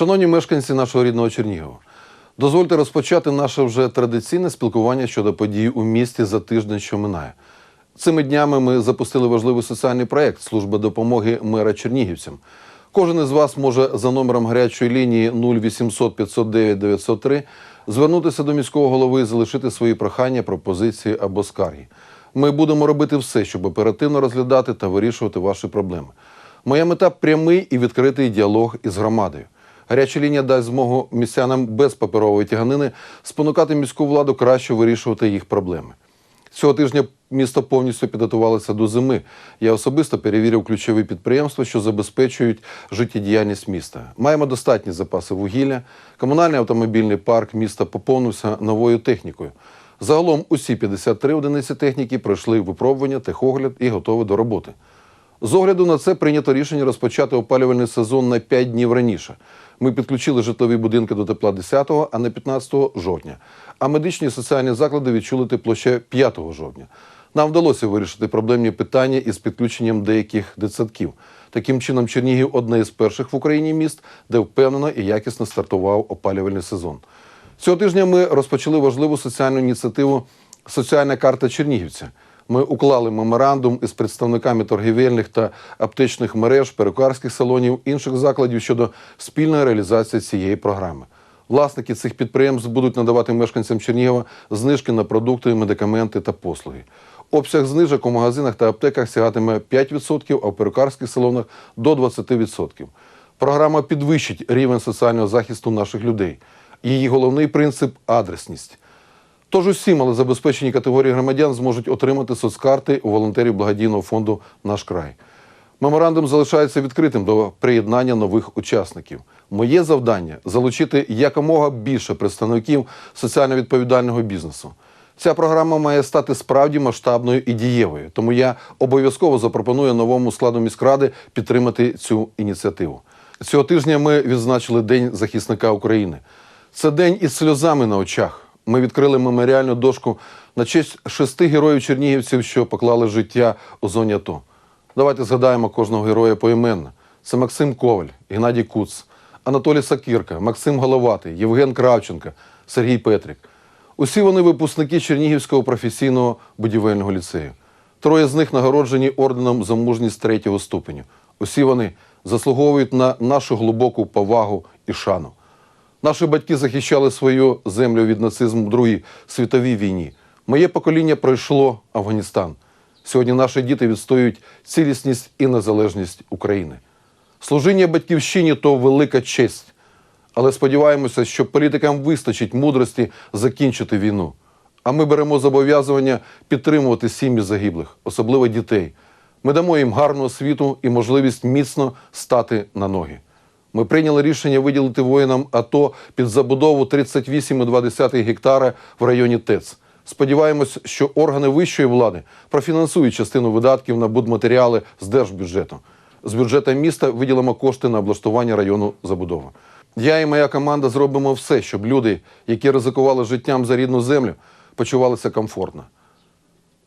Шановні мешканці нашого рідного Чернігова, дозвольте розпочати наше вже традиційне спілкування щодо подій у місті за тиждень, що минає. Цими днями ми запустили важливий соціальний проєкт служби допомоги мера чернігівцям. Кожен із вас може за номером гарячої лінії 0800 509 903 звернутися до міського голови і залишити свої прохання, пропозиції або скарги. Ми будемо робити все, щоб оперативно розглядати та вирішувати ваші проблеми. Моя мета прямий і відкритий діалог із громадою. Гаряча лінія дасть змогу містянам без паперової тяганини спонукати міську владу краще вирішувати їх проблеми. Цього тижня місто повністю підготувалося до зими. Я особисто перевірив ключові підприємства, що забезпечують життєдіяльність міста. Маємо достатні запаси вугілля. Комунальний автомобільний парк міста поповнився новою технікою. Загалом усі 53 одиниці техніки пройшли випробування, техогляд і готові до роботи. З огляду на це прийнято рішення розпочати опалювальний сезон на 5 днів раніше. Ми підключили житлові будинки до тепла 10, а не 15 жовтня. А медичні і соціальні заклади відчули тепло ще 5 жовтня. Нам вдалося вирішити проблемні питання із підключенням деяких дитсадків. Таким чином, Чернігів одне із перших в Україні міст, де впевнено і якісно стартував опалювальний сезон. Цього тижня ми розпочали важливу соціальну ініціативу Соціальна карта Чернігівця. Ми уклали меморандум із представниками торгівельних та аптечних мереж, перукарських салонів, інших закладів щодо спільної реалізації цієї програми. Власники цих підприємств будуть надавати мешканцям Чернігова знижки на продукти, медикаменти та послуги. Обсяг знижок у магазинах та аптеках сягатиме 5%, а в перукарських салонах до 20%. Програма підвищить рівень соціального захисту наших людей. Її головний принцип адресність. Тож усі малозабезпечені категорії громадян зможуть отримати соцкарти у волонтерів благодійного фонду Наш край. Меморандум залишається відкритим до приєднання нових учасників. Моє завдання залучити якомога більше представників соціально відповідального бізнесу. Ця програма має стати справді масштабною і дієвою, тому я обов'язково запропоную новому складу міськради підтримати цю ініціативу. Цього тижня ми відзначили День захисника України. Це день із сльозами на очах. Ми відкрили меморіальну дошку на честь шести героїв чернігівців, що поклали життя у зоні АТО. Давайте згадаємо кожного героя поіменно. Це Максим Коваль, Геннадій Куц, Анатолій Сакірка, Максим Головатий, Євген Кравченко, Сергій Петрик. Усі вони випускники Чернігівського професійного будівельного ліцею. Троє з них нагороджені орденом за мужність третього ступеню. Усі вони заслуговують на нашу глибоку повагу і шану. Наші батьки захищали свою землю від нацизму в Другій світовій війні. Моє покоління пройшло Афганістан. Сьогодні наші діти відстоюють цілісність і незалежність України. Служіння батьківщині то велика честь. Але сподіваємося, що політикам вистачить мудрості закінчити війну. А ми беремо зобов'язування підтримувати сім'ї загиблих, особливо дітей. Ми дамо їм гарну освіту і можливість міцно стати на ноги. Ми прийняли рішення виділити воїнам АТО під забудову 38,2 гектара в районі ТЕЦ. Сподіваємось, що органи вищої влади профінансують частину видатків на будматеріали з держбюджету. З бюджету міста виділимо кошти на облаштування району забудови. Я і моя команда зробимо все, щоб люди, які ризикували життям за рідну землю, почувалися комфортно.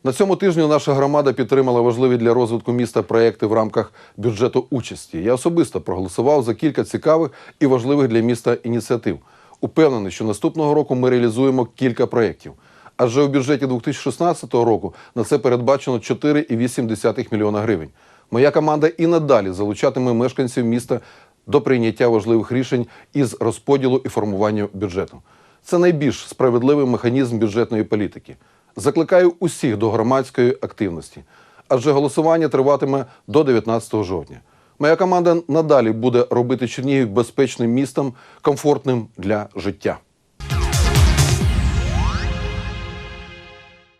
На цьому тижні наша громада підтримала важливі для розвитку міста проекти в рамках бюджету участі. Я особисто проголосував за кілька цікавих і важливих для міста ініціатив. Упевнений, що наступного року ми реалізуємо кілька проєктів. Адже у бюджеті 2016 року на це передбачено 4,8 мільйона гривень. Моя команда і надалі залучатиме мешканців міста до прийняття важливих рішень із розподілу і формування бюджету. Це найбільш справедливий механізм бюджетної політики. Закликаю усіх до громадської активності, адже голосування триватиме до 19 жовтня. Моя команда надалі буде робити Чернігів безпечним містом, комфортним для життя.